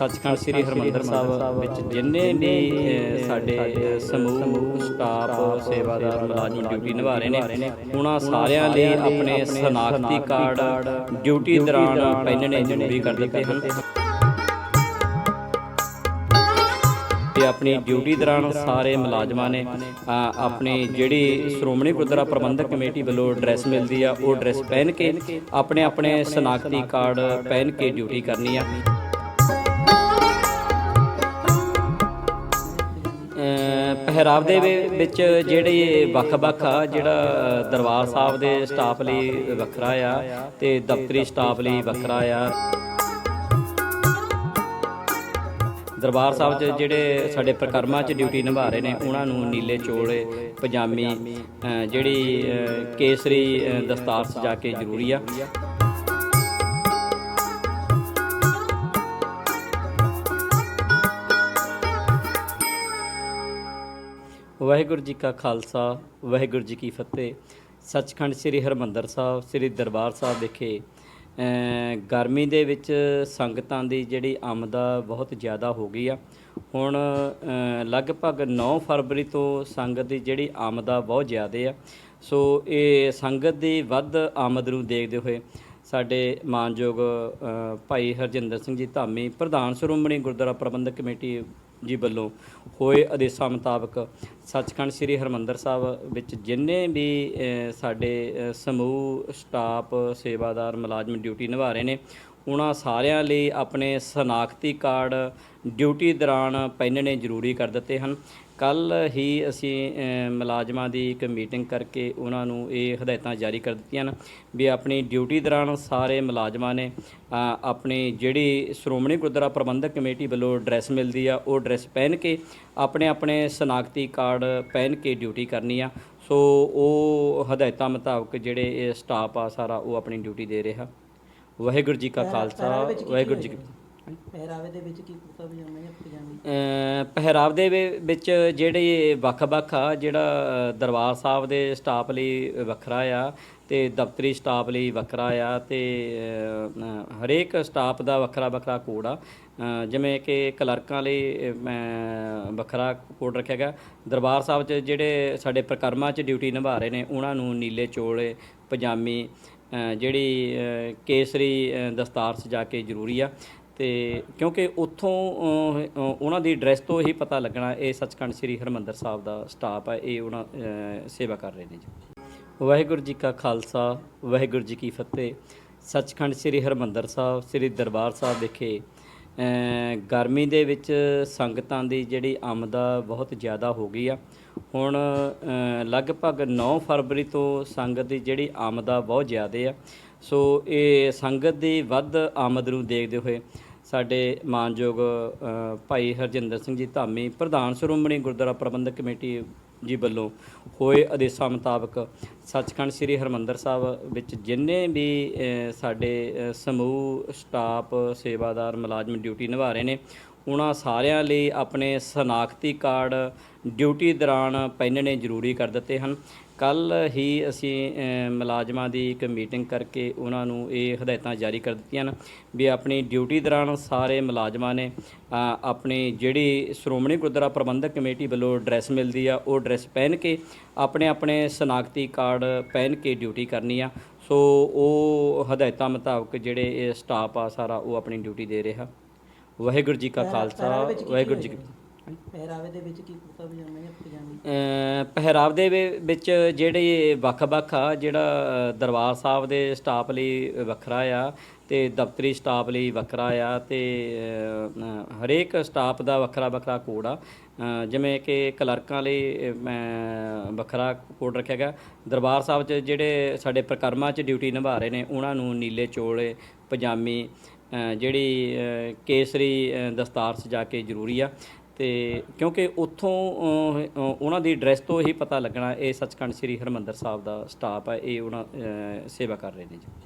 ਸੱਚਖੰਡ ਸ੍ਰੀ ਹਰਮੰਦਰ ਸਾਹਿਬ ਵਿੱਚ ਜਿੰਨੇ ਵੀ ਸਾਡੇ ਸਮੂਹ ਸਟਾਫ ਸੇਵਾਦਾਰ ਮੁਲਾਜ਼ਮ ਡਿਊਟੀ ਨਿਭਾ ਰਹੇ ਨੇ ਉਹਨਾਂ ਸਾਰਿਆਂ ਲਈ ਆਪਣੇ ਸਨਾਖਤੀ ਕਾਰਡ ਡਿਊਟੀ ਦੌਰਾਨ ਪਹਿਨਣੇ ਜ਼ਰੂਰੀ ਕਰ ਦਿੱਤੇ ਹਨ। ਤੇ ਆਪਣੀ ਡਿਊਟੀ ਦੌਰਾਨ ਸਾਰੇ ਮੁਲਾਜ਼ਮਾਂ ਨੇ ਆਪਣੀ ਜਿਹੜੀ ਸ਼੍ਰੋਮਣੀ ਗੁਰਦੁਆਰਾ ਪ੍ਰਬੰਧਕ ਕਮੇਟੀ ਵੱਲੋਂ ਡਰੈਸ ਮਿਲਦੀ ਆ ਉਹ ਡਰੈਸ ਪਹਿਨ ਕੇ ਆਪਣੇ ਆਪਣੇ ਸਨਾਖਤੀ ਕਾਰਡ ਪਹਿਨ ਕੇ ਡਿਊਟੀ ਕਰਨੀ ਆ। ਪਹਿਰਾਵ ਦੇ ਵਿੱਚ ਜਿਹੜੇ ਵੱਖ-ਵੱਖ ਆ ਜਿਹੜਾ ਦਰਬਾਰ ਸਾਹਿਬ ਦੇ ਸਟਾਫ ਲਈ ਵੱਖਰਾ ਆ ਤੇ ਦਫ਼ਤਰੀ ਸਟਾਫ ਲਈ ਵੱਖਰਾ ਆ। ਦਰਬਾਰ ਸਾਹਿਬ 'ਚ ਜਿਹੜੇ ਸਾਡੇ ਪ੍ਰਕਰਮਾਂ 'ਚ ਡਿਊਟੀ ਨਿਭਾ ਰਹੇ ਨੇ ਉਹਨਾਂ ਨੂੰ ਨੀਲੇ ਚੋਲੇ ਪਜਾਮੀ ਜਿਹੜੀ ਕੇਸਰੀ ਅ, ਦਸਤਾਰ ਸਜਾ ਕੇ ਜ਼ਰੂਰੀ ਆ। ਵਾਹਿਗੁਰੂ ਜੀ ਕਾ ਖਾਲਸਾ, ਵਾਹਿਗੁਰੂ ਜੀ ਕੀ ਫਤਿਹ। ਸੱਚਖੰਡ ਸ੍ਰੀ ਹਰਮੰਦਰ ਸਾਹਿਬ, ਸ੍ਰੀ ਦਰਬਾਰ ਸਾਹਿਬ ਵਿਖੇ ਗਰਮੀ ਦੇ ਵਿੱਚ ਸੰਗਤਾਂ ਦੀ ਜਿਹੜੀ ਆਮਦਾ ਬਹੁਤ ਜ਼ਿਆਦਾ ਹੋ ਗਈ ਆ। ਹੁਣ ਲਗਭਗ 9 ਫਰਵਰੀ ਤੋਂ ਸੰਗਤ ਦੀ ਜਿਹੜੀ ਆਮਦ ਆ ਬਹੁਤ ਜ਼ਿਆਦਾ ਆ। ਸੋ ਇਹ ਸੰਗਤ ਦੀ ਵੱਧ ਆਮਦ ਨੂੰ ਦੇਖਦੇ ਹੋਏ ਸਾਡੇ ਮਾਨਯੋਗ ਭਾਈ ਹਰਜਿੰਦਰ ਸਿੰਘ ਜੀ ਧਾਮੀ, ਪ੍ਰਧਾਨ ਸ਼੍ਰੋਮਣੀ ਗੁਰਦੁਆਰਾ ਪ੍ਰਬੰਧਕ ਕਮੇਟੀ ਜੀ ਵੱਲੋਂ ਹੋਏ ਆਦੇਸ਼ਾਂ ਮੁਤਾਬਕ ਸੱਚਖੰਡ ਸ੍ਰੀ ਹਰਮੰਦਰ ਸਾਹਿਬ ਵਿੱਚ ਜਿੰਨੇ ਵੀ ਸਾਡੇ ਸਮੂਹ, ਸਟਾਫ, ਸੇਵਾਦਾਰ, ਮੁਲਾਜ਼ਮ ਡਿਊਟੀ ਨਿਭਾ ਰਹੇ ਨੇ ਉਹਨਾਂ ਸਾਰਿਆਂ ਲਈ ਆਪਣੇ ਸਨਾਖਤੀ ਕਾਰਡ ਡਿਊਟੀ ਦੌਰਾਨ ਪਹਿਨਣੇ ਜ਼ਰੂਰੀ ਕਰ ਦਿੱਤੇ ਹਨ। ਕੱਲ ਹੀ ਅਸੀਂ ਮੁਲਾਜ਼ਮਾਂ ਦੀ ਇੱਕ ਮੀਟਿੰਗ ਕਰਕੇ ਉਹਨਾਂ ਨੂੰ ਇਹ ਹਦਾਇਤਾਂ ਜਾਰੀ ਕਰ ਦਿੱਤੀਆਂ ਹਨ ਵੀ ਆਪਣੀ ਡਿਊਟੀ ਦੌਰਾਨ ਸਾਰੇ ਮੁਲਾਜ਼ਮਾਂ ਨੇ ਆਪਣੀ ਜਿਹੜੀ ਸ਼੍ਰੋਮਣੀ ਗੁਰਦੁਆਰਾ ਪ੍ਰਬੰਧਕ ਕਮੇਟੀ ਵੱਲੋਂ ਡਰੈਸ ਮਿਲਦੀ ਆ, ਉਹ ਡਰੈਸ ਪਹਿਨ ਕੇ ਆਪਣੇ ਆਪਣੇ ਸਨਾਖਤੀ ਕਾਰਡ ਪਹਿਨ ਕੇ ਡਿਊਟੀ ਕਰਨੀ ਆ। ਸੋ ਉਹ ਹਦਾਇਤਾਂ ਮੁਤਾਬਕ ਜਿਹੜੇ ਇਹ ਸਟਾਫ ਆ ਸਾਰਾ ਉਹ ਆਪਣੀ ਡਿਊਟੀ ਦੇ ਰਿਹਾ। ਵਾਹਿਗੁਰੂ ਜੀ ਕਾ ਖਾਲਸਾ ਵਾਹਿਗੁਰੂ ਜੀ ਕੀ ਫਤਿਹ। ਪਹਿਰਾਵੇ ਦੇ ਵਿੱਚ ਕੀ ਕੁਰਤਾ ਪਜਾਮਾ ਜਾਂ ਪਜਾਮੀ? ਪਹਿਰਾਵੇ ਦੇ ਵਿੱਚ ਜਿਹੜੇ ਵੱਖ-ਵੱਖ ਆ ਜਿਹੜਾ ਦਰਬਾਰ ਸਾਹਿਬ ਦੇ ਸਟਾਫ ਲਈ ਵੱਖਰਾ ਆ ਤੇ ਦਫ਼ਤਰੀ ਸਟਾਫ ਲਈ ਵੱਖਰਾ ਆ ਤੇ ਹਰੇਕ ਸਟਾਫ ਦਾ ਵੱਖਰਾ ਵੱਖਰਾ ਕੋਡ ਆ। ਜਿਵੇਂ ਕਿ ਕਲਰਕਾਂ ਲਈ ਅ, ਵੱਖਰਾ ਕੋਡ ਰੱਖਿਆ ਗਿਆ। ਦਰਬਾਰ ਸਾਹਿਬ 'ਚ ਜਿਹੜੇ ਸਾਡੇ ਪ੍ਰਕਰਮਾਂ 'ਚ ਡਿਊਟੀ ਨਿਭਾ ਰਹੇ ਨੇ ਉਹਨਾਂ ਨੂੰ ਨੀਲੇ ਚੋਲੇ ਪਜਾਮੀ ਜਿਹੜੀ ਕੇਸਰੀ ਅ, ਦਸਤਾਰ ਸਜਾ ਕੇ ਜ਼ਰੂਰੀ ਆ। ਤੇ ਕਿਉਂਕਿ ਉੱਥੋਂ ਉਹਨਾਂ ਦੀ ਡਰੈਸ ਤੋਂ ਹੀ ਪਤਾ ਲੱਗਣਾ ਇਹ ਸੱਚਖੰਡ ਸ੍ਰੀ ਹਰਮੰਦਰ ਸਾਹਿਬ ਦਾ ਸਟਾਫ ਆ ਇਹ ਉਹਨਾਂ ਸੇਵਾ ਕਰ ਰਹੇ ਨੇ ਜੀ। ਵਾਹਿਗੁਰੂ ਜੀ ਕਾ ਖਾਲਸਾ ਵਾਹਿਗੁਰੂ ਜੀ ਕੀ ਫਤਿਹ। ਸੱਚਖੰਡ ਸ੍ਰੀ ਹਰਮੰਦਰ ਸਾਹਿਬ ਸ੍ਰੀ ਦਰਬਾਰ ਸਾਹਿਬ ਵਿਖੇ ਗਰਮੀ ਦੇ ਵਿੱਚ ਸੰਗਤਾਂ ਦੀ ਜਿਹੜੀ ਆਮਦਾ ਬਹੁਤ ਜ਼ਿਆਦਾ ਹੋ ਗਈ ਆ। ਹੁਣ ਲਗਭਗ 9 ਫਰਵਰੀ ਤੋਂ ਸੰਗਤ ਦੀ ਜਿਹੜੀ ਆਮਦਾ ਬਹੁਤ ਜ਼ਿਆਦਾ ਆ। ਸੋ ਇਹ ਸੰਗਤ ਦੀ ਵੱਧ ਆਮਦ ਨੂੰ ਦੇਖਦੇ ਹੋਏ ਸਾਡੇ ਮਾਨਯੋਗ ਭਾਈ ਹਰਜਿੰਦਰ ਸਿੰਘ ਜੀ ਧਾਮੀ, ਪ੍ਰਧਾਨ ਸ਼੍ਰੋਮਣੀ ਗੁਰਦੁਆਰਾ ਪ੍ਰਬੰਧਕ ਕਮੇਟੀ ਜੀ ਵੱਲੋਂ ਹੋਏ ਆਦੇਸ਼ਾਂ ਮੁਤਾਬਕ ਸੱਚਖੰਡ ਸ੍ਰੀ ਹਰਮੰਦਰ ਸਾਹਿਬ ਵਿੱਚ ਜਿੰਨੇ ਵੀ ਸਾਡੇ ਸਮੂਹ, ਸਟਾਫ, ਸੇਵਾਦਾਰ, ਮੁਲਾਜ਼ਮ ਡਿਊਟੀ ਨਿਭਾ ਰਹੇ ਨੇ ਉਹਨਾਂ ਸਾਰਿਆਂ ਲਈ ਆਪਣੇ ਸਨਾਖਤੀ ਕਾਰਡ ਡਿਊਟੀ ਦੌਰਾਨ ਪਹਿਨਣੇ ਜ਼ਰੂਰੀ ਕਰ ਦਿੱਤੇ ਹਨ। ਕੱਲ ਹੀ ਅਸੀਂ ਮੁਲਾਜ਼ਮਾਂ ਦੀ ਇੱਕ ਮੀਟਿੰਗ ਕਰਕੇ ਉਹਨਾਂ ਨੂੰ ਇਹ ਹਦਾਇਤਾਂ ਜਾਰੀ ਕਰ ਦਿੱਤੀਆਂ ਹਨ ਵੀ ਆਪਣੀ ਡਿਊਟੀ ਦੌਰਾਨ ਸਾਰੇ ਮੁਲਾਜ਼ਮਾਂ ਨੇ ਆਪਣੀ ਜਿਹੜੀ ਸ਼੍ਰੋਮਣੀ ਗੁਰਦੁਆਰਾ ਪ੍ਰਬੰਧਕ ਕਮੇਟੀ ਵੱਲੋਂ ਡਰੈਸ ਮਿਲਦੀ ਆ, ਉਹ ਡਰੈਸ ਪਹਿਨ ਕੇ ਆਪਣੇ ਆਪਣੇ ਸਨਾਖਤੀ ਕਾਰਡ ਪਹਿਨ ਕੇ ਡਿਊਟੀ ਕਰਨੀ ਆ। ਸੋ ਉਹ ਹਦਾਇਤਾਂ ਮੁਤਾਬਕ ਜਿਹੜੇ ਇਹ ਸਟਾਫ ਆ ਸਾਰਾ ਉਹ ਆਪਣੀ ਡਿਊਟੀ ਦੇ ਰਿਹਾ। ਵਾਹਿਗੁਰੂ ਜੀ ਕਾ ਖਾਲਸਾ ਵਾਹਿਗੁਰੂ ਜੀ ਕੀ ਪਹਿਰਾਵੇ ਦੇ ਵਿੱਚ ਕੀ ਕੁਰਤਾ ਪਜਾਮਾ ਜਾਂ ਪਜਾਮੀ? ਪਹਿਰਾਵੇ ਦੇ ਵਿੱਚ ਜਿਹੜੇ ਵੱਖ-ਵੱਖ ਆ ਜਿਹੜਾ ਦਰਬਾਰ ਸਾਹਿਬ ਦੇ ਸਟਾਫ ਲਈ ਵੱਖਰਾ ਆ ਤੇ ਦਫ਼ਤਰੀ ਸਟਾਫ ਲਈ ਵੱਖਰਾ ਆ ਤੇ ਹਰੇਕ ਸਟਾਫ ਦਾ ਵੱਖਰਾ ਵੱਖਰਾ ਕੋਡ ਆ। ਜਿਵੇਂ ਕਿ ਕਲਰਕਾਂ ਲਈ ਅ, ਵੱਖਰਾ ਕੋਡ ਰੱਖਿਆ ਗਿਆ। ਦਰਬਾਰ ਸਾਹਿਬ 'ਚ ਜਿਹੜੇ ਸਾਡੇ ਪ੍ਰਕਰਮਾਂ 'ਚ ਡਿਊਟੀ ਨਿਭਾ ਰਹੇ ਨੇ ਉਹਨਾਂ ਨੂੰ ਨੀਲੇ ਚੋਲੇ ਪਜਾਮੀ ਜਿਹੜੀ ਕੇਸਰੀ ਅ, ਦਸਤਾਰ ਸਜਾ ਕੇ ਜ਼ਰੂਰੀ ਆ। ਤੇ ਕਿਉਂਕਿ ਉੱਥੋਂ ਉਹਨਾਂ ਦੀ ਡਰੈਸ ਤੋਂ ਹੀ ਪਤਾ ਲੱਗਣਾ ਇਹ ਸੱਚਖੰਡ ਸ੍ਰੀ ਹਰਮੰਦਰ ਸਾਹਿਬ ਦਾ ਸਟਾਫ ਆ ਇਹ ਉਹਨਾਂ ਸੇਵਾ ਕਰ ਰਹੇ ਨੇ ਜੀ।